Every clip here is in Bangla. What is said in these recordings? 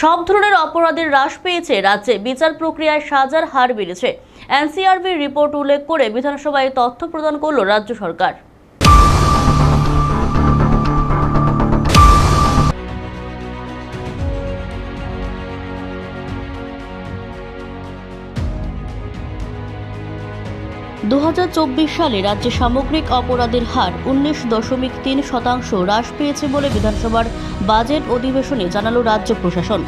সব ধরনের অপরাধের হ্রাস পেয়েছে রাজ্যে। বিচার প্রক্রিয়ায় সাজার হার বেড়েছে। এনসিআরবির রিপোর্ট উল্লেখ করে বিধানসভায় তথ্য প্রদান করল রাজ্য সরকার। দু হাজার চব্বিশ সালে রাজ্যে সামগ্রিক অপরাধের হার উনিশ দশমিক তিন শতাংশ হ্রাস পেয়েছে বলে বিধানসভার বাজেট অধিবেশনে জানালো রাজ্য প্রশাসন।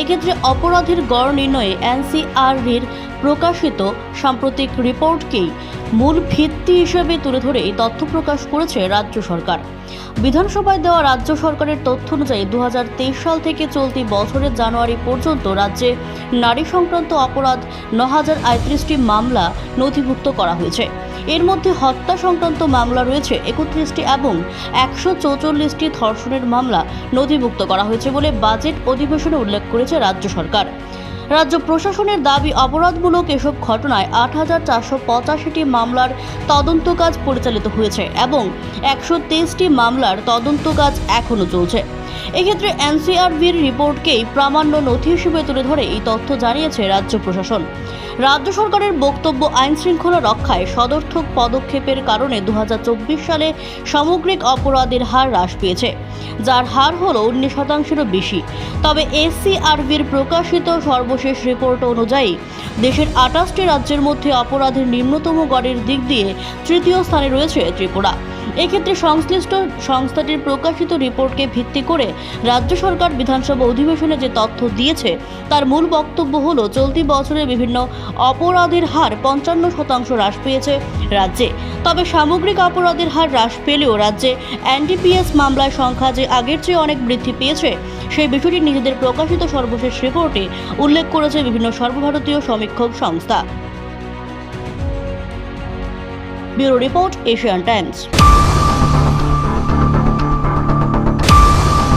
এক্ষেত্রে অপরাধের গড় নির্ণয়ে এনসিআরডির প্রকাশিত সাম্প্রতিক রিপোর্টকেই মূল ভিত্তি হিসেবে তুলে ধরে এই তথ্য প্রকাশ করেছে রাজ্য সরকার। বিধানসভায় দেওয়া রাজ্য সরকারের তথ্য অনুযায়ী দু হাজার তেইশ সাল থেকে চলতি বছরের জানুয়ারি পর্যন্ত রাজ্যে নারী সংক্রান্ত অপরাধ ন হাজার মামলা নথিভুক্ত করা হয়েছে। এর মধ্যে হত্যা সংক্রান্ত মামলা রয়েছে একত্রিশটি এবং একশো চৌচল্লিশটি ধর্ষণের মামলা নথিভুক্ত করা হয়েছে বলে বাজেট অধিবেশনে উল্লেখ করেছে রাজ্য সরকার। রাজ্য প্রশাসনের দাবি, অপরাধমূলক এসব ঘটনায় আট হাজার চারশো পঁচাশিটি মামলার তদন্ত কাজ পরিচালিত হয়েছে এবং একশো তেইশটি মামলার তদন্ত কাজ এখনও চলছে। এক্ষেত্রে এনসিআরবির রিপোর্টকেই প্রামাণ্য নথি হিসেবে তুলে ধরে এই তথ্য জানিয়েছে রাজ্য প্রশাসন। রাজ্য সরকারের বক্তব্য আইন শৃঙ্খলা রক্ষায় সদর্থক পদক্ষেপের কারণে দুহাজার চব্বিশ সালে সামগ্রিক অপরাধের হার হ্রাস পেয়েছে, যার হার হল উনিশ শতাংশেরও বেশি। তবে এসসিআরবির প্রকাশিত সর্বশেষ রিপোর্ট অনুযায়ী, দেশের আটাশটি রাজ্যের মধ্যে অপরাধের নিম্নতম গড়ের দিক দিয়ে তৃতীয় স্থানে রয়েছে ত্রিপুরা। এক্ষেত্রে সংশ্লিষ্ট সংস্থাটির প্রকাশিত রিপোর্টকে ভিত্তি করে রাজ্য সরকার বিধানসভা অধিবেশনে যে তথ্য দিয়েছে, তার মূল বক্তব্য হল, চলতি বছরে বিভিন্ন অপরাধের হার পঞ্চান্ন শতাংশ হ্রাস পেয়েছে রাজ্যে। তবে সামগ্রিক অপরাধের হার হ্রাস পেলেও রাজ্যে এনডিপিএস মামলার সংখ্যা যে আগের চেয়ে অনেক বৃদ্ধি পেয়েছে, সেই বিষয়টি নিজেদের প্রকাশিত সর্বশেষ রিপোর্টে উল্লেখ করেছে বিভিন্ন সর্বভারতীয় সমীক্ষক সংস্থা। Bureau Report, Asian Times.